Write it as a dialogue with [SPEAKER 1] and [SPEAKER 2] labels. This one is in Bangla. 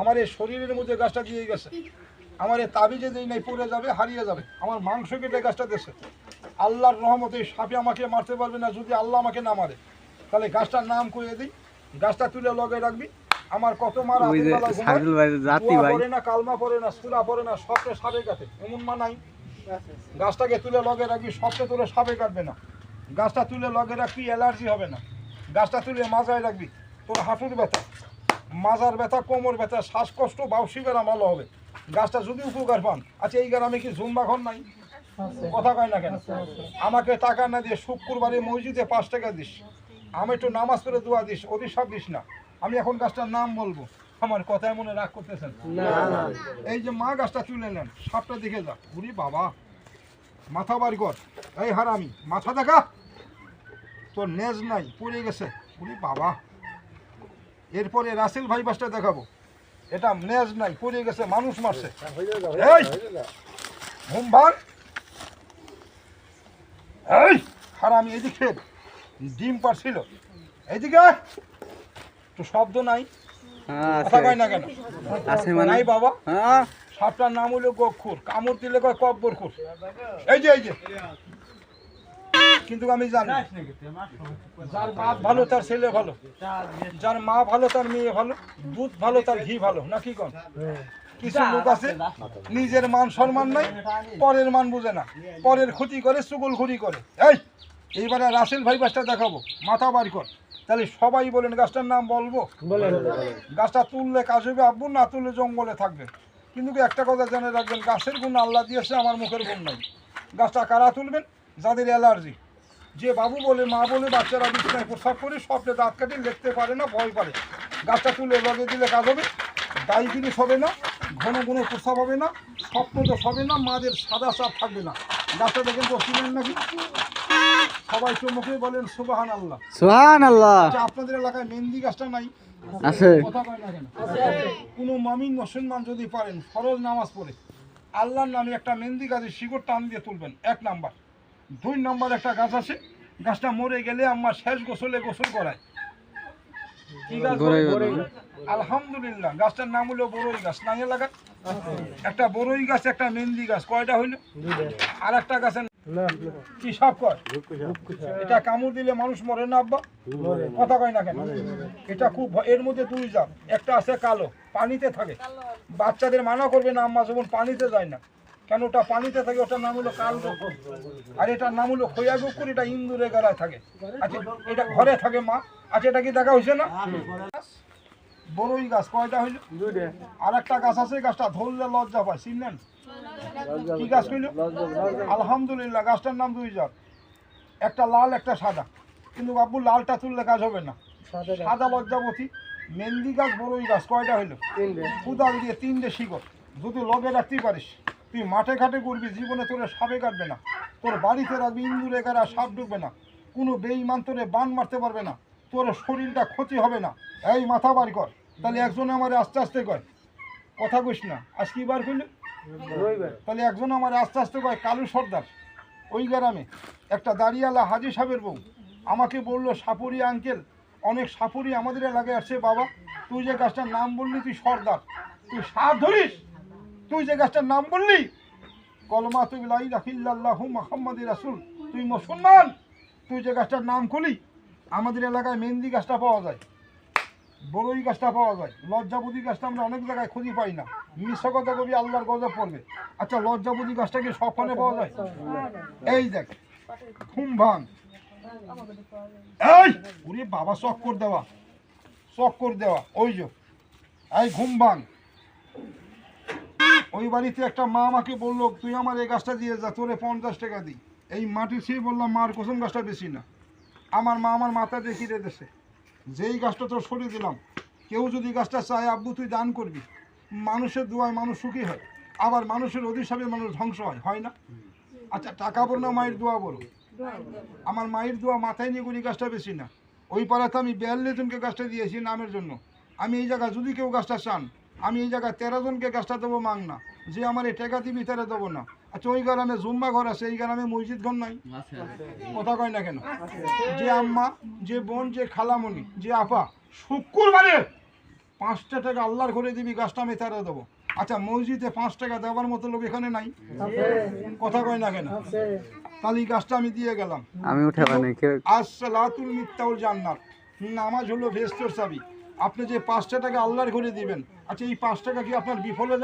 [SPEAKER 1] আমার এই শরীরের মধ্যে গাছটা দিয়ে গেছে। আমার এই তাবিজে যেই নাই পড়ে যাবে হারিয়ে যাবে। আমার মাংস কেটে গাছটা দেশে আল্লাহর রহমতে সাপে আমাকে মারতে পারবে না যদি আল্লাহ আমাকে না মারে। তাহলে গাছটার নাম করে দিই। গাছটা তুলে লগে রাখবি। আমার কত মার পড়ে না কালমা পড়ে না সুরা পড়ে না সবটা সাপে কাটে। এমন মা নাই। গাছটাকে তুলে লগে রাখবি সবটা তুলে সাপে কাটবে না। গাছটা তুলে লগে রাখবি অ্যালার্জি হবে না। গাছটা তুলে মাজায় রাখবি তোর হাঁটুর ব্যথা। মাজার ব্যথা কোমর ব্যথা শ্বাসকষ্ট বাউসি বেড়া ভালো হবে। গাছটা যদি উপকার পান। আচ্ছা এই গ্রামে কি জুম্বা ঘর নাই? কথা কয় না কেন? আমাকে টাকা না দিয়ে শুক্রবারে মসজিদে পাঁচ টাকা দিস। আমি একটু নামাজ করে দোয়া দিস অভিশাপ দিস না। আমি এখন গাছটার নাম বলব। আমার কথায় মনে রাগ করতেছেন? এই যে মা গাছটা তুলে নেন সাপটা দেখে যা। উরি বাবা মাথা বাড়ি কর। এই হারামি মাথা দেখা। তোর নেজ নাই পড়ে গেছে। উরি বাবা। এরপরে রাসেল ভাই বাসটা দেখাবো। এটা নেজ নাই পড়ে গেছে মানুষ মারছে। এই! ঘুম ভাঙ এই! হারামি এদিকে ডিম পারছিল। এইদিকে। তো শব্দ নাই।
[SPEAKER 2] হ্যাঁ,
[SPEAKER 1] কথা কয় না কেন?
[SPEAKER 2] মানে?
[SPEAKER 1] নাই বাবা।
[SPEAKER 2] হ্যাঁ।
[SPEAKER 1] সাপটার নাম হলো গক্ষুর কামড় দিলে কয় কব্বরখুর? এই যে এই যে। কিন্তু আমি জানি। যার বাপ ভালো তার ছেলে ভালো। যার মা ভালো তার মেয়ে ভালো। দুধ ভালো তার ঘি ভালো। না কি কন? কিছু লোক আছে নিজের মান সম্মান নাই পরের মান বুঝে না। পরের ক্ষতি করে চুগল ঘুরি করে। এই এইবারে রাসেল ভাই গাছটা দেখাবো। মাথা বাড়ি কর। তাহলে সবাই বলেন গাছটার নাম বলব? গাছটা তুললে কাজ হবে আব্বু না তুললে জঙ্গলে থাকবে কিন্তু কি একটা কথা জেনে রাখবেন গাছের গুণ আল্লাহ দিয়েছে আমার মুখের গুণ নাই। গাছটা কারা তুলবেন? যাদের অ্যালার্জি। যে বাবু বলে মা বলে বাচ্চারা বিছনায় প্রসাব করে স্বপ্নে দাঁত কাটি লিখতে পারে না ভয় পারে। গাছটা তুলে লগে দিলে কাজ হবে। ডায়াবেটিস হবে না ঘন ঘন প্রসাব হবে না স্বপ্ন তো হবে না মাদের সাদা চাপ থাকবে না। গাছটা দেখেন তো চিনেন নাকি? সবাই চমুখে বলেন সুবাহান আল্লাহ
[SPEAKER 2] সুহান আল্লাহ
[SPEAKER 1] আচ্ছা, আপনাদের এলাকায় মেহেন্দি গাছটা নাই?
[SPEAKER 2] আছে?
[SPEAKER 1] কোনো মামিন মুসলমান যদি পারেন ফরজ নামাজ পড়ে আল্লাহর নামে একটা মেহেন্দি গাছের শিকড় টান দিয়ে তুলবেন এক নাম্বার। দুই নম্বর একটা গাছ আছে গাছটা মরে গেলে আমার শেষ গোসলে গোসল করায়। কি গাছ। আলহামদুলিল্লাহ গাছটার নাম হলো বড়ই গাছ। নাই এলাকা একটা বড়ই গাছ একটা মেহেন্দি গাছ। কয়টা হইল? আর একটা গাছের কি সব কর? এটা কামড় দিলে মানুষ মরে না আব্বা? কথা কয় না কেন? এটা খুব এর মধ্যে দুই জাত। একটা আছে কালো পানিতে থাকে। বাচ্চাদের মানা করবে না আম্মা যখন পানিতে যায় না। কেন ওটা পানিতে থাকে ওটার নাম হলো কাল আর এটার নাম হলো খৈয়া গোকুর এটা ইন্দুরে গলায় থাকে। আচ্ছা এটা ঘরে থাকে মা। আচ্ছা এটা কি দেখা হয়েছে না? বড়ই গাছ কয়টা হইল? আর একটা গাছ আছে গাছটা ধরলে লজ্জা পায় চিনলেন? কি গাছ কইল আলহামদুলিল্লাহ গাছটার নাম দুই জাত। একটা লাল একটা সাদা। কিন্তু বাবু লালটা তুললে কাজ হবে না। সাদা লজ্জাবতী। মেহেন্দি গাছ বড়ই গাছ কয়টা হইল? কুদাল দিয়ে তিনটে শিকড়। যদি লগে রাখতেই পারিস। তুই মাঠে ঘাটে করবি জীবনে তোরে সাপে কাটবে না। তোর বাড়িতে রাখবি ইন্দুরে গাড়া সাপ ঢুকবে না। কোনো বেইমান তোরে বান মারতে পারবে না। তোর শরীরটা ক্ষতি হবে না। এই মাথা বার কর। তাহলে একজন আমার আস্তে আস্তে কয় কথা কইস না আজ কি বার করলে? তাহলে একজন আমার আস্তে আস্তে কয় কালু সর্দার ওই গ্রামে একটা দাঁড়িয়ালা হাজি সাহেবের বউ। আমাকে বলল সাপুরি আঙ্কেল অনেক সাপুরি আমাদের এলাকায় আসছে বাবা। তুই যে গাছটার নাম বললি তুই সর্দার। তুই সাপ ধরিস? তুই যে গাছটার নাম বললি, কলমা তুই লাই রাখিল্লাহ মোহাম্মদ রাসুল। তুই মুসলমান? তুই যে গাছটার নাম খুলি, আমাদের এলাকায় মেহেন্দি গাছটা পাওয়া যায় বড়ই গাছটা পাওয়া যায়, লজ্জাবতী গাছটা আমরা অনেক জায়গায় খুঁজে পাই না। মিশ্র কথা কবি, আল্লাহর গজব পড়বে। আচ্ছা লজ্জাবতী গাছটা কি সবখানে পাওয়া যায়? এই দেখ, ঘুম ভাঙ। এই, ওরে বাবা, চক্কর দেওয়া চক্কর দেওয়া, ওই যে, এই ঘুম ভাঙ। ওই বাড়িতে একটা মা আমাকে বলল, তুই আমার এই গাছটা দিয়ে যা, তোরে পঞ্চাশ টাকা দিই। এই মাটি সেই বললাম মার কসম গাছটা বেশি না। আমার মা আমার মাথা দেখিয়ে দিয়েছে। যেই গাছটা তোর সরিয়ে দিলাম, কেউ যদি গাছটা চায়, আব্বু, তুই দান করবি। মানুষের দোয়ায় মানুষ সুখী হয়, আবার মানুষের অধিশাপে মানুষ ধ্বংস হয় হয় না? আচ্ছা টাকা বলো না, মায়ের দোয়া বলো। আমার মায়ের দোয়া মাথায় নিয়ে করি গাছটা বেশি না। ওই পাড়াতে আমি বিয়াল্লিশ জনকে গাছটা দিয়েছি নামের জন্য। আমি এই জায়গায় যদি কেউ গাছটা চান আমি এই জায়গায় তেরো জনকে গাছটা দেবো মাং না। যে আমার এই টেকা দিবি তারা দেবো না। আচ্ছা ওই গ্রামে জুম্মা ঘর আছে এই গ্রামে মসজিদ ঘর নাই? কথা কয় না কেন? যে আম্মা যে বোন যে খালামণি যে আপা শুক্রবারে পাঁচটা টাকা আল্লাহর ঘরে দিবি গাছটা আমি তারা দেবো। আচ্ছা মসজিদে পাঁচ টাকা দেওয়ার মতো লোক এখানে নাই? কথা কয় না কেন? তাহলে এই গাছটা আমি দিয়ে গেলাম।
[SPEAKER 2] আমি উঠে পানি কেউ
[SPEAKER 1] আসসালাতুল মিত্তাউল জান্নাত। নামাজ হলো ভেস্তর চাবি। আপনি যে পাঁচটা টাকা আল্লাহর ঘরে দিবেন আচ্ছা এই পাঁচ টাকা কি আপনার বিফলে